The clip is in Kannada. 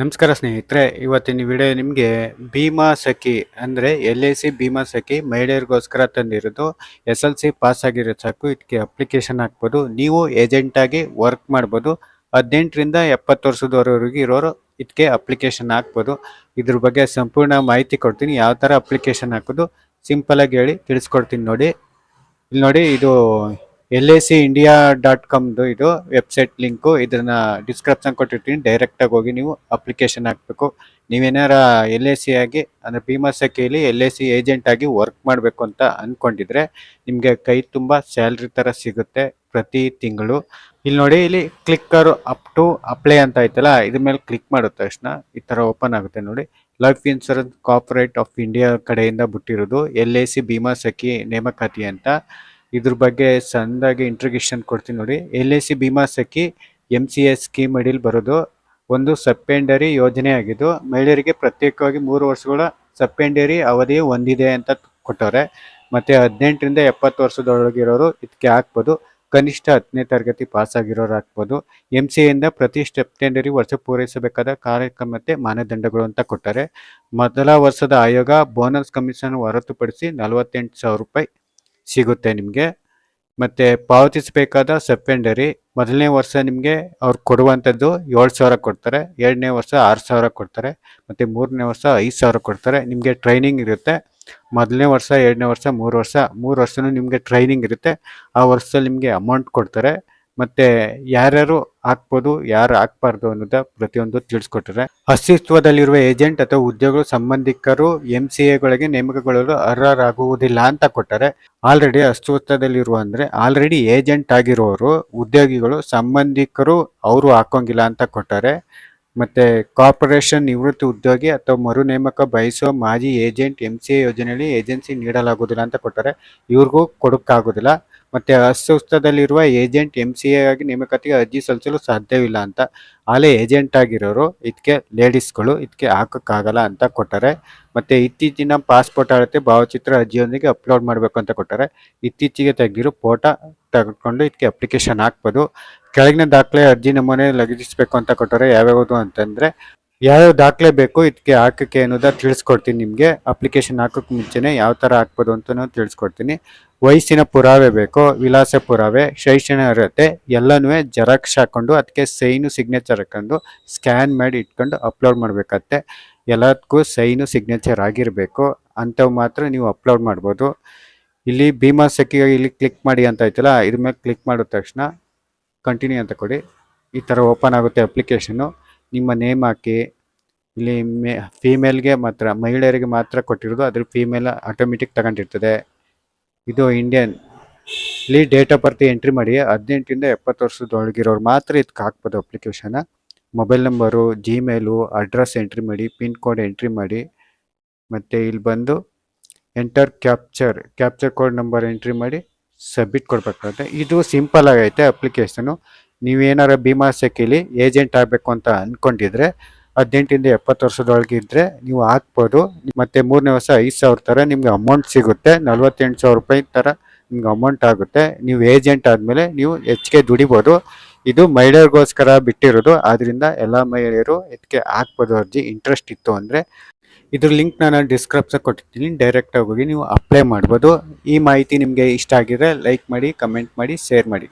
ನಮಸ್ಕಾರ ಸ್ನೇಹಿತರೆ, ಇವತ್ತಿನ ವಿಡಿಯೋ ನಿಮಗೆ ಭೀಮಾ ಸಖಿ ಅಂದರೆ L I C Bima Sakhi ಮಹಿಳೆಯರಿಗೋಸ್ಕರ ತಂದಿರೋದು ಎಸ್ ಎಲ್ ಸಿ ಪಾಸ್ ಆಗಿರೋ ಸಾಕು. ಇದಕ್ಕೆ ಅಪ್ಲಿಕೇಶನ್ ಹಾಕ್ಬೋದು. ನೀವು ಏಜೆಂಟಾಗಿ ವರ್ಕ್ ಮಾಡ್ಬೋದು. ಹದಿನೆಂಟರಿಂದ ಎಪ್ಪತ್ತು ವರ್ಷದವರೆಗೆ ಇರೋರು ಇದಕ್ಕೆ ಅಪ್ಲಿಕೇಶನ್ ಹಾಕ್ಬೋದು. ಇದ್ರ ಬಗ್ಗೆ ಸಂಪೂರ್ಣ ಮಾಹಿತಿ ಕೊಡ್ತೀನಿ. ಯಾವ ಥರ ಅಪ್ಲಿಕೇಶನ್ ಹಾಕೋದು ಸಿಂಪಲಾಗಿ ಹೇಳಿ ತಿಳಿಸ್ಕೊಡ್ತೀನಿ ನೋಡಿ. ಇಲ್ಲಿ ನೋಡಿ, ಇದು L I C India dot ಕಾಮ್ದು ಇದು ವೆಬ್ಸೈಟ್ ಲಿಂಕು ಇದನ್ನ ಡಿಸ್ಕ್ರಿಪ್ಷನ್ ಕೊಟ್ಟಿರ್ತೀನಿ. ಡೈರೆಕ್ಟಾಗಿ ಹೋಗಿ ನೀವು ಅಪ್ಲಿಕೇಶನ್ ಹಾಕಬೇಕು. ನೀವೇನಾರ ಎಲ್ ಎ ಸಿ ಆಗಿ, ಅಂದರೆ ಭೀಮಾ ಸಖಿಯಲ್ಲಿ ಎಲ್ ಐ ಸಿ ಏಜೆಂಟ್ ಆಗಿ ವರ್ಕ್ ಮಾಡಬೇಕು ಅಂತ ಅಂದ್ಕೊಂಡಿದ್ರೆ ನಿಮಗೆ ಕೈ ತುಂಬ ಸ್ಯಾಲ್ರಿ ಥರ ಸಿಗುತ್ತೆ ಪ್ರತಿ ತಿಂಗಳು. ಇಲ್ಲಿ ನೋಡಿ, ಇಲ್ಲಿ ಕ್ಲಿಕ್ಕರ್ ಅಪ್ ಟು ಅಪ್ಲೈ ಅಂತ ಐತಲ್ಲ, ಇದ್ರ ಮೇಲೆ ಕ್ಲಿಕ್ ಮಾಡಿದ ತಕ್ಷಣ ಈ ಥರ ಓಪನ್ ಆಗುತ್ತೆ ನೋಡಿ. Life insurance corporate of India ಕಡೆಯಿಂದ ಬಿಟ್ಟಿರೋದು L I C Bima Sakhi ನೇಮಕಾತಿ ಅಂತ. ಇದ್ರ ಬಗ್ಗೆ ಸಣ್ಣದಾಗಿ ಇಂಟ್ರಿಗೇಷನ್ ಕೊಡ್ತೀನಿ ನೋಡಿ. L A C Bima Sakhi M C S scheme ಅಡಿಯಲ್ಲಿ ಬರೋದು ಒಂದು ಸಪ್ಪೆಂಡರಿ ಯೋಜನೆ ಆಗಿದ್ದು, ಮಹಿಳೆಯರಿಗೆ ಪ್ರತ್ಯೇಕವಾಗಿ ಮೂರು ವರ್ಷಗಳ ಸೆಪೆಂಡರಿ ಅವಧಿ ಹೊಂದಿದೆ ಅಂತ ಕೊಟ್ಟವ್ರೆ. ಮತ್ತೆ ಹದಿನೆಂಟರಿಂದ ಎಪ್ಪತ್ತು ವರ್ಷದೊಳಗಿರೋರು ಇದಕ್ಕೆ ಹಾಕ್ಬೋದು. ಕನಿಷ್ಠ ಹತ್ತನೇ ತರಗತಿ ಪಾಸ್ ಆಗಿರೋರು ಹಾಕ್ಬೋದು. ಎಂ ಸಿ ಎಯಿಂದ ಪ್ರತಿ ಸೆಪ್ಟೆಂಡರಿ ವರ್ಷ ಪೂರೈಸಬೇಕಾದ ಕಾರ್ಯಕ್ರಮಕ್ಕೆ ಮಾನದಂಡಗಳು ಅಂತ ಕೊಟ್ಟಾರೆ ಮೊದಲ ವರ್ಷದ ಆಯೋಗ ಬೋನಸ್ ಕಮಿಷನ್ ಹೊರತುಪಡಿಸಿ ನಲವತ್ತೆಂಟು ಸಾವಿರ ರೂಪಾಯಿ ಸಿಗುತ್ತೆ ನಿಮಗೆ. ಮತ್ತು ಪಾವತಿಸಬೇಕಾದ ಸೆಪ್ಟೆಂಡರಿ ಮೊದಲನೇ ವರ್ಷ ನಿಮಗೆ ಅವ್ರು ಕೊಡುವಂಥದ್ದು ಏಳು ಸಾವಿರ ಕೊಡ್ತಾರೆ, ಎರಡನೇ ವರ್ಷ ಆರು ಸಾವಿರ ಕೊಡ್ತಾರೆ, ಮತ್ತು ಮೂರನೇ ವರ್ಷ ಐದು ಸಾವಿರ ಕೊಡ್ತಾರೆ. ನಿಮಗೆ ಟ್ರೈನಿಂಗ್ ಇರುತ್ತೆ. ಮೊದಲನೇ ವರ್ಷ, ಎರಡನೇ ವರ್ಷ, ಮೂರು ವರ್ಷ, ಮೂರು ವರ್ಷವೂ ನಿಮಗೆ ಟ್ರೈನಿಂಗ್ ಇರುತ್ತೆ. ಆ ವರ್ಷದಲ್ಲಿ ನಿಮಗೆ ಅಮೌಂಟ್ ಕೊಡ್ತಾರೆ. ಮತ್ತೆ ಯಾರ್ಯಾರು ಹಾಕ್ಬೋದು, ಯಾರು ಹಾಕ್ಬಾರ್ದು ಅನ್ನೋದ ಪ್ರತಿಯೊಂದು ತಿಳಿಸ್ಕೊಟ್ರೆ. ಅಸ್ತಿತ್ವದಲ್ಲಿರುವ ಏಜೆಂಟ್ ಅಥವಾ ಉದ್ಯೋಗ ಸಂಬಂಧಿಕರು ಎಂ ಸಿ ಎಗಳಿಗೆ ನೇಮಕಗೊಳ್ಳಲು ಅರ್ಹರಾಗುವುದಿಲ್ಲ ಅಂತ ಕೊಟ್ಟರೆ ಆಲ್ರೆಡಿ ಅಸ್ತಿತ್ವದಲ್ಲಿರುವ ಅಂದ್ರೆ ಆಲ್ರೆಡಿ ಏಜೆಂಟ್ ಆಗಿರೋರು, ಉದ್ಯೋಗಿಗಳು, ಸಂಬಂಧಿಕರು ಅವರು ಹಾಕೋಂಗಿಲ್ಲ ಅಂತ ಕೊಟ್ಟರೆ, ಮತ್ತೆ ಕಾರ್ಪೊರೇಷನ್ ನಿವೃತ್ತಿ ಉದ್ಯೋಗಿ ಅಥವಾ ಮರು ನೇಮಕ ಬಯಸುವ ಮಾಜಿ ಏಜೆಂಟ್ ಎಂ ಸಿ ಎ ಯೋಜನೆಯಲ್ಲಿ ಏಜೆನ್ಸಿ ನೀಡಲಾಗುವುದಿಲ್ಲ ಅಂತ ಕೊಟ್ಟರೆ, ಇವ್ರಿಗೂ ಕೊಡಕ್ಕಾಗೋದಿಲ್ಲ. ಮತ್ತೆ ಅಸ್ವಸ್ಥದಲ್ಲಿರುವ ಏಜೆಂಟ್ ಎಂ ಸಿ ಎ ಆಗಿ ನೇಮಕಾತಿಗೆ ಅರ್ಜಿ ಸಲ್ಲಿಸಲು ಸಾಧ್ಯವಿಲ್ಲ ಅಂತ. ಆಲೇ ಏಜೆಂಟ್ ಆಗಿರೋರು ಇದಕ್ಕೆ ಲೇಡೀಸ್ಗಳು ಇದಕ್ಕೆ ಹಾಕೋಕ್ಕಾಗಲ್ಲ ಅಂತ ಕೊಟ್ಟರೆ, ಮತ್ತು ಇತ್ತೀಚಿನ ಪಾಸ್ಪೋರ್ಟ್ ಅಳತೆ ಭಾವಚಿತ್ರ ಅರ್ಜಿಯೊಂದಿಗೆ ಅಪ್ಲೋಡ್ ಮಾಡಬೇಕು ಅಂತ ಕೊಟ್ಟರೆ, ಇತ್ತೀಚೆಗೆ ತೆಗೆದಿರೋ ಫೋಟೋ ತೆಗೆದುಕೊಂಡು ಇದಕ್ಕೆ ಅಪ್ಲಿಕೇಶನ್ ಹಾಕ್ಬೋದು. ಕೆಳಗಿನ ದಾಖಲೆ ಅರ್ಜಿ ನಮೂನೆ ಲಗತ್ತಿಸಬೇಕು ಅಂತ ಕೊಟ್ಟರೆ ಯಾವ್ಯಾವುದು ಅಂತಂದ್ರೆ ಯಾವ್ಯಾವ ದಾಖಲೆ ಬೇಕು ಇದಕ್ಕೆ ಹಾಕಕ್ಕೆ ಅನ್ನೋದ ತಿಳಿಸ್ಕೊಡ್ತೀನಿ ನಿಮಗೆ. ಅಪ್ಲಿಕೇಶನ್ ಹಾಕೋಕ್ಕೆ ಮುಂಚೆನೆ ಯಾವ ಥರ ಹಾಕ್ಬೋದು ಅಂತಲೂ ತಿಳಿಸ್ಕೊಡ್ತೀನಿ. ವಯಸ್ಸಿನ ಪುರಾವೆ ಬೇಕು, ವಿಳಾಸ ಪುರಾವೆ ಶೈಕ್ಷಣಿಕ ಅರ್ಹತೆ ಎಲ್ಲನೂ ಜೆರಾಕ್ಸ್ ಹಾಕ್ಕೊಂಡು ಅದಕ್ಕೆ ಸೈನು ಸಿಗ್ನೇಚರ್ ಹಾಕೊಂಡು ಸ್ಕ್ಯಾನ್ ಮಾಡಿ ಇಟ್ಕೊಂಡು ಅಪ್ಲೋಡ್ ಮಾಡಬೇಕತ್ತೆ. ಎಲ್ಲದಕ್ಕೂ ಸೈನು ಸಿಗ್ನೇಚರ್ ಆಗಿರಬೇಕು. ಅಂಥವು ಮಾತ್ರ ನೀವು ಅಪ್ಲೋಡ್ ಮಾಡ್ಬೋದು. ಇಲ್ಲಿ ಭೀಮಾ ಸಖಿ ಇಲ್ಲಿ ಕ್ಲಿಕ್ ಮಾಡಿ ಅಂತ ಐತಲ್ಲ, ಇದ್ರ ಮೇಲೆ ಕ್ಲಿಕ್ ಮಾಡಿದ ತಕ್ಷಣ ಕಂಟಿನ್ಯೂ ಅಂತ ಕೊಡಿ. ಈ ಥರ ಓಪನ್ ಆಗುತ್ತೆ ಅಪ್ಲಿಕೇಶನ್ನು. ನಿಮ್ಮ ನೇಮ್ ಹಾಕಿ, ಇಲ್ಲಿ ಮೇ ಫೀಮೇಲ್ಗೆ ಮಾತ್ರ, ಮಹಿಳೆಯರಿಗೆ ಮಾತ್ರ ಕೊಟ್ಟಿರೋದು, ಅದ್ರ ಫೀಮೇಲ್ ಆಟೋಮೆಟಿಕ್ ತಗೊಂಡಿರ್ತದೆ. ಇದು ಇಂಡಿಯನ್ ಇಲ್ಲಿ ಡೇಟ್ ಆಫ್ ಬರ್ತ್ ಎಂಟ್ರಿ ಮಾಡಿ ಹದಿನೆಂಟರಿಂದ ಎಪ್ಪತ್ತು ವರ್ಷದೊಳಗಿರೋರು ಮಾತ್ರ ಇದಕ್ಕೆ ಹಾಕ್ಬೋದು application mobile number Gmail address entry ಮಾಡಿ ಪಿನ್ ಕೋಡ್ ಎಂಟ್ರಿ ಮಾಡಿ, ಮತ್ತು ಇಲ್ಲಿ ಬಂದು enter capture capture code number entry ಮಾಡಿ ಸಬ್ಮಿಟ್ ಕೊಡಬೇಕಾಗುತ್ತೆ. ಇದು ಸಿಂಪಲ್ ಆಗೈತೆ ಅಪ್ಲಿಕೇಶನು ನೀವೇನಾರ ಭೀಮಾ ಸಖಿಲಿ ಏಜೆಂಟ್ ಆಗಬೇಕು ಅಂತ ಅಂದ್ಕೊಂಡಿದ್ರೆ ಹದಿನೆಂಟಿಂದ ಎಪ್ಪತ್ತು ವರ್ಷದೊಳಗೆ ಇದ್ದರೆ ನೀವು ಹಾಕ್ಬೋದು. ಮತ್ತು ಮೂರನೇ ವರ್ಷ ಐದು ಸಾವಿರ ಥರ ನಿಮ್ಗೆ ಅಮೌಂಟ್ ಸಿಗುತ್ತೆ. ನಲ್ವತ್ತೆಂಟು ಸಾವಿರ ರೂಪಾಯಿ ಥರ ನಿಮ್ಗೆ ಅಮೌಂಟ್ ಆಗುತ್ತೆ. ನೀವು ಏಜೆಂಟ್ ಆದಮೇಲೆ ನೀವು ಹೆಚ್ಚಿಗೆ ದುಡಿಬೋದು. ಇದು ಮಹಿಳೆಯರಿಗೋಸ್ಕರ ಬಿಟ್ಟಿರೋದು. ಆದ್ದರಿಂದ ಎಲ್ಲ ಮಹಿಳೆಯರು ಇದಕ್ಕೆ ಹಾಕ್ಬೋದು. ಅರ್ಜಿ ಇಂಟ್ರೆಸ್ಟ್ ಇತ್ತು ಅಂದರೆ ಇದ್ರ ಲಿಂಕ್ ನಾನು ಡಿಸ್ಕ್ರಿಪ್ಷನ್ ಕೊಟ್ಟಿರ್ತೀನಿ. ಡೈರೆಕ್ಟಾಗಿ ಹೋಗಿ ನೀವು ಅಪ್ಲೈ ಮಾಡ್ಬೋದು. ಈ ಮಾಹಿತಿ ನಿಮಗೆ ಇಷ್ಟ ಆಗಿದ್ರೆ ಲೈಕ್ ಮಾಡಿ ಕಮೆಂಟ್ ಮಾಡಿ ಶೇರ್ ಮಾಡಿ.